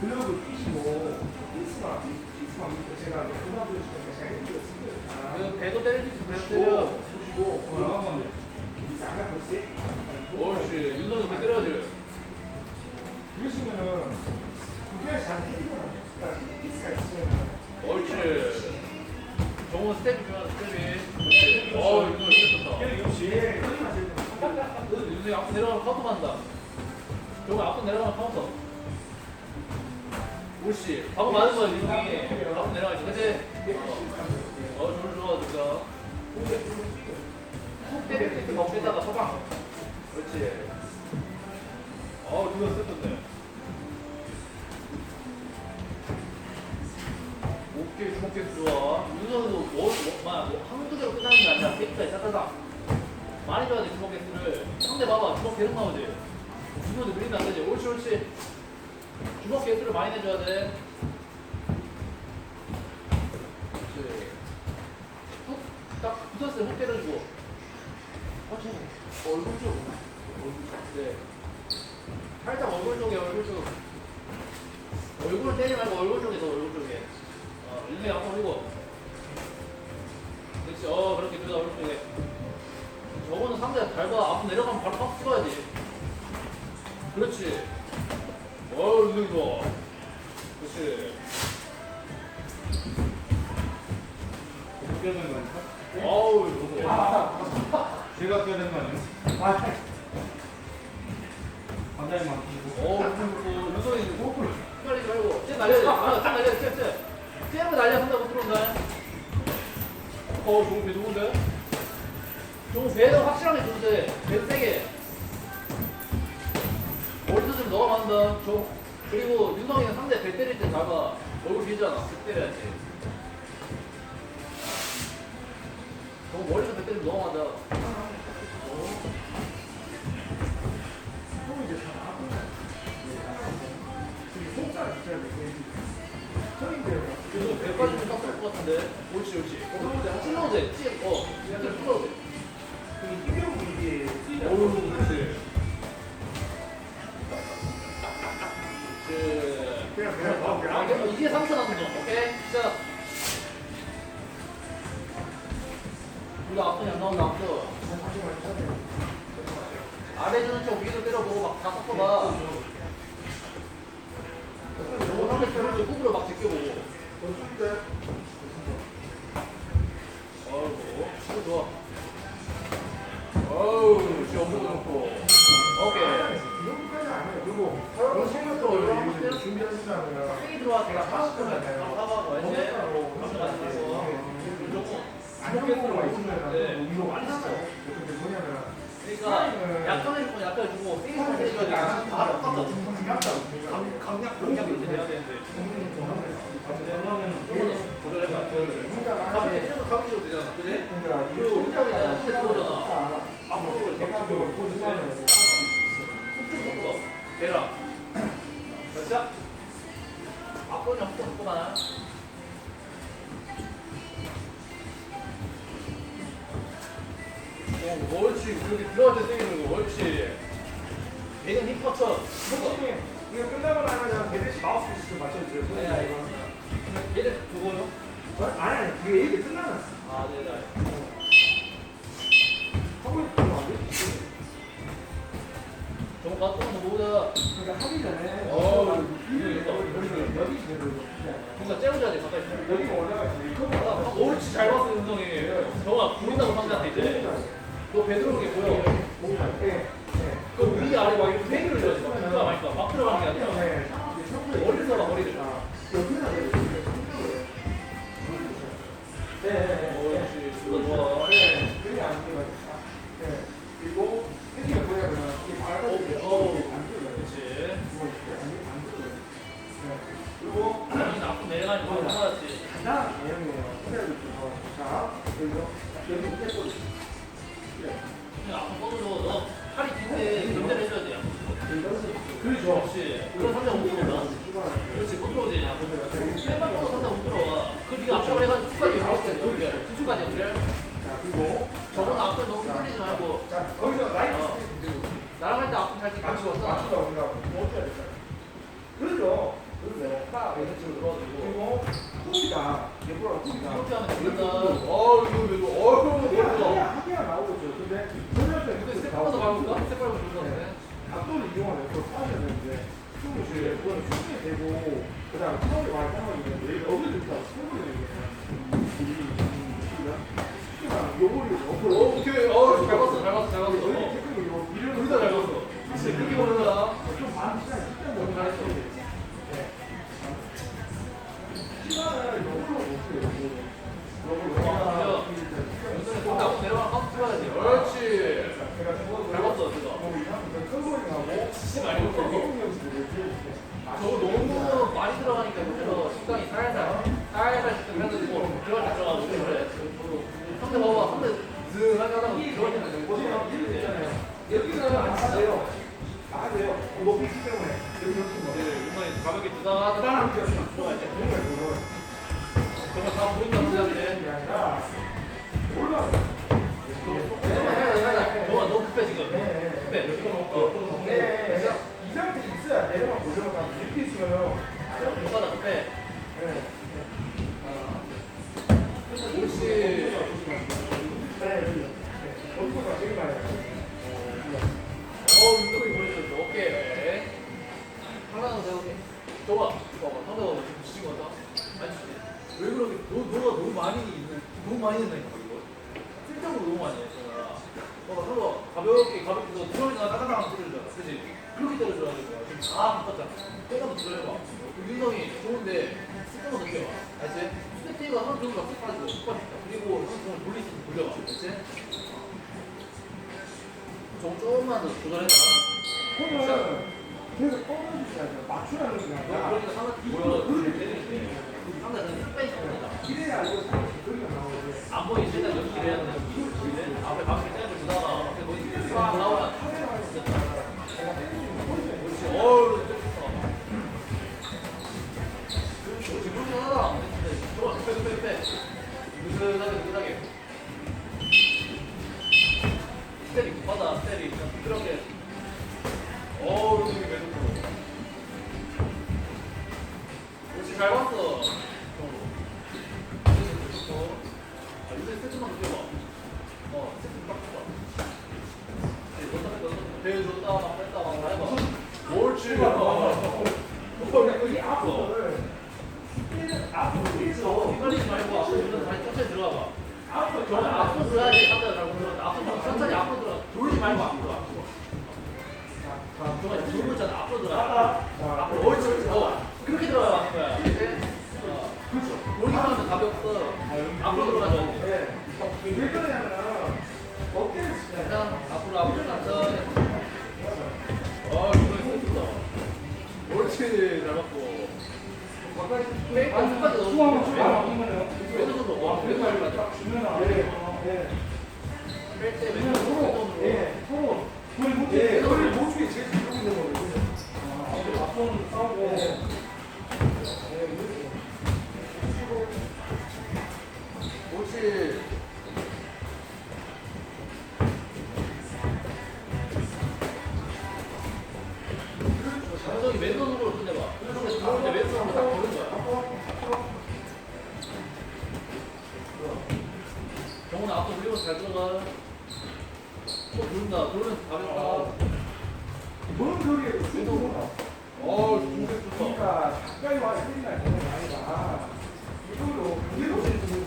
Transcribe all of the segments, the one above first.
글러브 끼시고 피스만 피스만 밑에 제가 그만 보여주니까 제가 이렇게 쓰거든요. 그 배도 있어 배도 때려. 피스 안 갖고 있어요? 옳지 윤성이 배 때려야지 그러시면은 그게 잘 해결하는 그러니까 피스가 있으면 옳지 정원 스텝이 중요하다 스텝이 어 스텝 좋다 역시 윤성이 앞으로 내려가면 카운터 간다 정원 앞으로 내려가면 카운터 옳지. 방금 맞은 거야 윤성이 앞으로 내려가지 그치? 어 좋아 좋아 좋아 훅 때릴 때 먹겠다가 서방 그렇지. 어우 누가 썼던데 오케이 스 좋아 윤성이도 뭐, 뭐, 막, 뭐 한두 개로 끝나는 게 아니라 페이크까지 따다다. 많이 줘야 돼 주먹 개수를. 상대 봐봐. 주먹 계속 나오지. 주먹도 밀리면 안 되지. 옳지 옳지 주먹 개수를 많이 내줘야 돼. 그렇지 훅 딱 붙었을 때훅 때려주고. 어, 저 얼굴 쪽. 네. 살짝 얼굴 쪽에 얼굴 쪽. 얼굴 때리지 말고 얼굴 쪽에 더 얼굴 쪽에. 어, 일명 앞으로 올리고. 그렇지. 어 그렇게 둘다 얼굴 쪽에. 저거는 상대가 밟아 앞으로 내려가면 바로 팍 찍어야지. 그렇지 어 운동이 좋아 그렇지 어떻게 해야 되는 거 아닙니까? 어우 좋아. 제가 되는 거 아니에요? 아, 관장님만 보시고. 어우 좋고 윤성이 호흡을 휘갈리지 말고. 쟤 날려야 돼. 아, 쟤 날려야 돼. 쟤, 쟤. 쟤는 날려야 한다 못 들어온다. 어 좋은 배 좋은데? 좋은 배는 확실하게 좋은데 배 세게 줘 그리고 윤성이는 상대 배 때릴 때 잡아. 얼굴 비잖아 배 때려야지. 저 머리도 배 때리면 맞아 이게 상처 나는 거. 오케이 시작. 우리가 앞선이 안 나온다 앞서 아래 주는 쪽 위로 때려보고 막 다 섞어봐. 저거 상대 들을 때 후으로 막 제껴보고. 시도 좋아. 어우 지 엄청 좋고. 오케이. 그리고 그런 생각도 이렇게 준비하시잖아요. 세게 들어와 제가 40분을 바로 사과하고 말고 무조건 안정도가 있으면 네. 많이 나가요. 근데 뭐냐면 그러니까 약간의 건 약간 주고 세게 건 세게 줘야 돼다 똑같아 강- 강약 강약 이렇게 돼야 되는데. 이거는 조절해봐. 가볍게 때려도 가볍게 줘도 되잖아 그지? 그리고 혼자가 손에 들어오잖아 앞으로 이렇게 훅거자 앞으로 그냥 훅 걷고만 오, 옳지. 그렇게 들어갈 때 세게 들고, 옳지. 배는 힙 터쳐. 선생님, 이거 끝나고 나면 대대시 마우스 좀 맞춰주세요. 아니, 아니. 얘를 그거요? 어? 아니, 아니, 그게 얘기 끝나면 아, 네, 네. 옳지, 잘 봤어, 윤성이. 정아, 부른다고 상대한테 이제. 너 배들어오는 게 보여. 뭔가 네, 네. 그 위, 아래 막 이렇게 회기를 줘야지. 막 누가 말까? 막 들어가는 게 아니라. 네. 머리를 써봐, 머리를. 네, 네, 네. 옳지, 좋아, 좋아. 네. 네. 그리고 뭐냐면 이 발가락이 어 간단한 개념이에요. 그래도 좀 자, 여기서 여기 밑에 거 그래. 앞으로 뻗어줘. 너 팔이 긴데 견제를 해줘야 돼. 그렇죠. 그렇지. 못 들어온다. 그렇지. 못 들어오지. 쇠만 뻗어 상대 못 들어와. 그 네가 앞으로 해가지고 투까지 연결 연결. 투까지 연결. 자, 그리고 저건 앞으로 너무 흔들리지 말고. 자, 거기서 라이트 어. 스테이지 나랑 할 때 앞으로 잘 찍고 맞추고 있어. 맞추다 온다고 뭐 어떻게 해야 될까요? 그렇죠. 그래서 딱 왼쪽으로 들어가지고. 그리고 후기가 예쁘라 후기가 이렇게 하면 되겠다. 어, 이거 왜 이거? 어, 이거 하기가 있죠. 근데 이용하면 그걸 빠져야 되는데 내게 요거를 옆으로 오. 어, 저거 너무 많이 들어가니까 그래서 식당이 살살 살살 해가지고 들어갈 때 들어가고 그래. 상대 봐봐 상대 즈하게 하다가 들어갈 때는 있잖아요. 여기서는 안 하세요. 안 하세요. 높이 때문에 여기. 운동이 가볍게 두다가 다른 게 가볍게 너 들어오잖아 따다당 때려주잖아. 그지? 그렇게 때려줘야 되는 거야. 지금 다 바꿨잖아. 한번 들어해봐. 윤성이 좋은데 쓸데없는 느껴봐. 알지? 스태티가 하나 정도 쓱 빠지고 쓱 빠진다. 그리고 형 공을 돌릴 수 있는 돌려봐. 알지? 좀 조금만 더 조절해봐. 그러면 계속 뻗어주셔야죠. 맞추라는 게 아니라 그러니까 상대 뭐야? 상대 그냥 빼지 겁니다. 이래야 이거 그리가 나오는데 안 보이지? 일단 여기 이래야 돼. 여기. 앞에 앞에 아. 어, 해봐. 옳지. 어. 여기 앞으로를 앞으로 위에서 헷갈리지 말고 앞으로 들어 다시 천천히 들어가봐. 앞으로 저는 앞으로 들어야지 상대가 잘 들어간다. 앞으로 들어, 천천히 앞으로 들어. 돌리지 말고 앞으로 앞으로. 정말 돌고 있잖아. 앞으로 들어가. 앞으로 옳지, 옳지. 어, 그렇게 거야. 이제, 어, 돌기만 하면 앞으로 돼. 네. 왜 그러냐면 어깨를 치잖아요. 그냥 앞으로 앞으로 천천히. 어, 이거 좋다. 옳지, 잘 맞고. 페이커 끝까지 아니면은 왼손으로 와, 왼손으로 맞아. 네. 네. 뺄때 왼손으로 서로. 예 예, 예. 잘 들어가. 또 돌린다. 돌면서 가볍다. 뭔 소리예요? 왼손으로. 어우, 중색 좋다. 그러니까 가까이 와서 소리가 되는 게 아니라 이걸로 그대로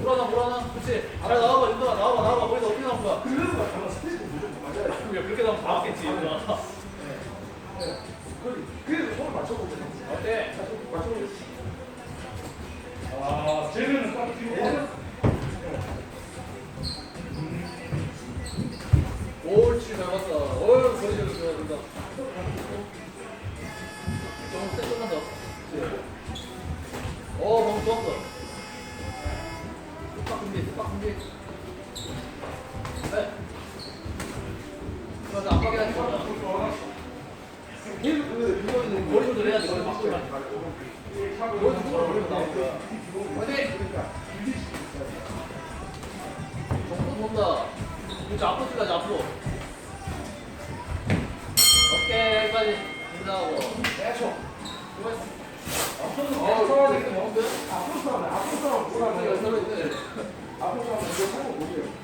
불안하, 불안하. 그렇지. 잘 나와봐, 윤동아. 나와봐, 나와봐. 거기서 어떻게 나온 거야? 그대로 가면 스테이지 무조건 맞아요. 그게 그렇게 나오면 다 맞겠지, 윤동아. 네. 그래도 손을 맞춰 앞으로 싸우면 앞으로 아무도 한번 이거 하고 보세요.